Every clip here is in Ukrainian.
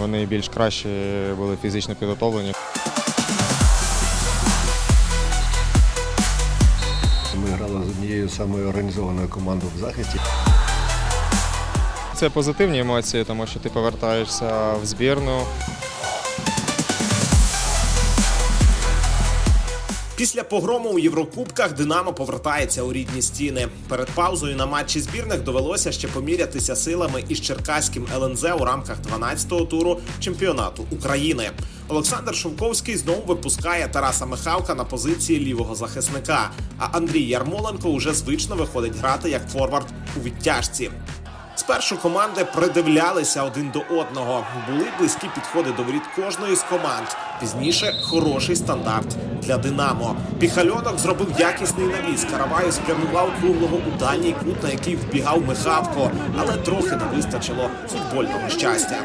вони більш краще були фізично підготовлені. Ми грали з однією самою організованою командою в захисті. Це позитивні емоції, тому що ти повертаєшся в збірну. Після погрому у Єврокубках Динамо повертається у рідні стіни. Перед паузою на матчі збірних довелося ще помірятися силами із черкаським ЛНЗ у рамках 12-го туру чемпіонату України. Олександр Шовковський знову випускає Тараса Михалка на позиції лівого захисника. А Андрій Ярмоленко уже звично виходить грати як форвард у відтяжці. Спершу команди придивлялися один до одного. Були близькі підходи до воріт кожної з команд. Пізніше хороший стандарт для Динамо. Піхальонок зробив якісний навіс. Караваю спрямував круглого у дальній кут, на який вбігав Михавко, але трохи не вистачило футбольного щастя.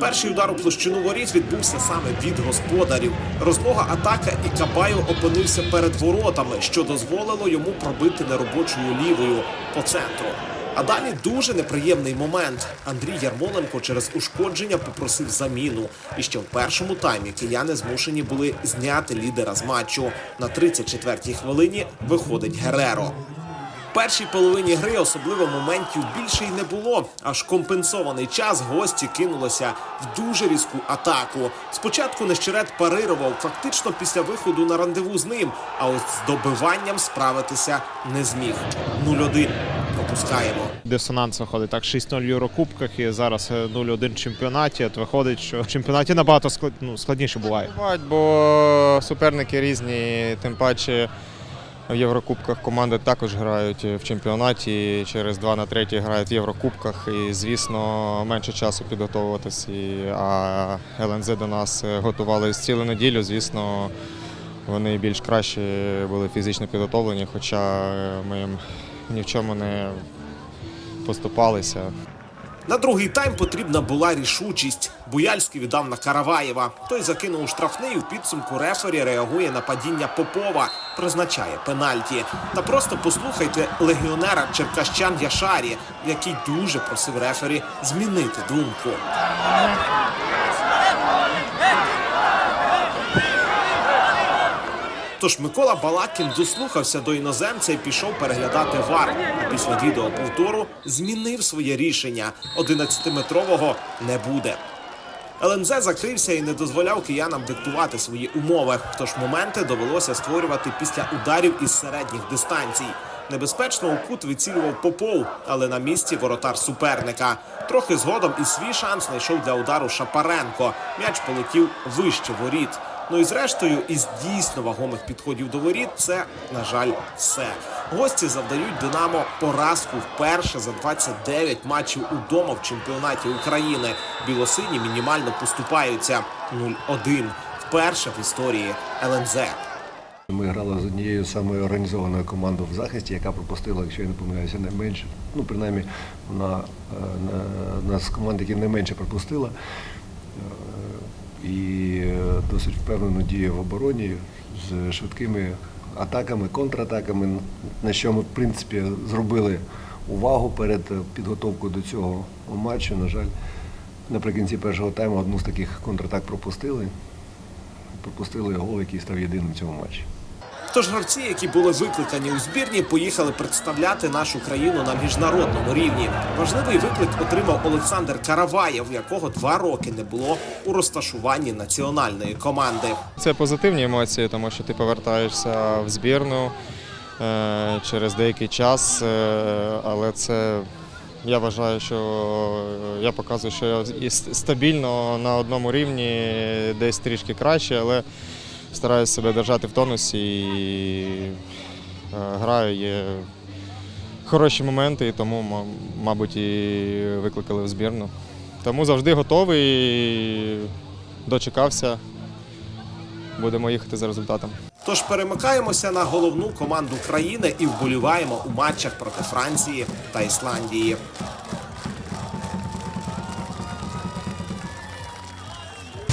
Перший удар у площину воріт відбувся саме від господарів. Розлога атака і Кабаю опинився перед воротами, що дозволило йому пробити неробочою лівою по центру. А далі дуже неприємний момент. Андрій Ярмоленко через ушкодження попросив заміну. І ще в першому таймі кияни змушені були зняти лідера з матчу. На 34-й хвилині виходить Гереро. В першій половині гри особливо моментів більше й не було. Аж компенсований час гості кинулися в дуже різку атаку. Спочатку нещерет парирував, фактично після виходу на рандеву з ним. А ось з добиванням справитися не зміг. 0-1. Пропускаємо. Дисонанс виходить так 6-0 в Єврокубках і зараз е, 0-1 в чемпіонаті. От виходить, що в чемпіонаті набагато склад... ну, складніше буває. Бувають, бо суперники різні, тим паче в Єврокубках команди також грають в чемпіонаті. Через 2 на 3 грають в Єврокубках. І, звісно, менше часу підготовуватись. І, а ЛНЗ до нас готувалися цілу неділю. Звісно, вони більш краще були фізично підготовлені, хоча ми їм ні в чому не поступалися. На другий тайм потрібна була рішучість. Буяльський віддав на Караваєва. Той закинув у штрафний у підсумку рефері реагує на падіння Попова, призначає пенальті. Та просто послухайте легіонера черкащан Яшарі, який дуже просив рефері змінити думку. Тож Микола Балакін дослухався до іноземця і пішов переглядати вар. А після відеоповтору змінив своє рішення. 11-метрового не буде. ЛНЗ закрився і не дозволяв киянам диктувати свої умови. Тож моменти довелося створювати після ударів із середніх дистанцій. Небезпечно у кут вицілював Попов, але на місці воротар суперника. Трохи згодом і свій шанс знайшов для удару Шапаренко. М'яч полетів вище воріт. Ну і зрештою, із дійсно вагомих підходів до воріт, це, на жаль, все. Гості завдають Динамо поразку вперше за 29 матчів удома в чемпіонаті України. Білосині мінімально поступаються 0-1. Вперше в історії ЛНЗ. Ми грали з однією самою організованою командою в захисті, яка пропустила, якщо я не помиляюся, не менше. Ну, принаймні, вона е, на, на з команд, які не менше пропустила. І е, досить впевнено діє в обороні з швидкими атаками, контратаками, на що ми, в принципі, зробили увагу перед підготовкою до цього матчу. На жаль, наприкінці першого тайму одну з таких контратак пропустили. Пропустили гол, який став єдиним в цьому матчі. Тож гравці, які були викликані у збірні, поїхали представляти нашу країну на міжнародному рівні. Важливий виклик отримав Олександр Караваєв, якого два роки не було у розташуванні національної команди. Це позитивні емоції, тому що ти повертаєшся в збірну е, через деякий час, е, але це. Я вважаю, що я показую, що я стабільно на одному рівні, десь трішки краще, але стараюся себе держати в тонусі і е, граю. Є хороші моменти, і тому, мабуть, і викликали в збірну. Тому завжди готовий, дочекався. Будемо їхати за результатом. Тож перемикаємося на головну команду країни і вболіваємо у матчах проти Франції та Ісландії.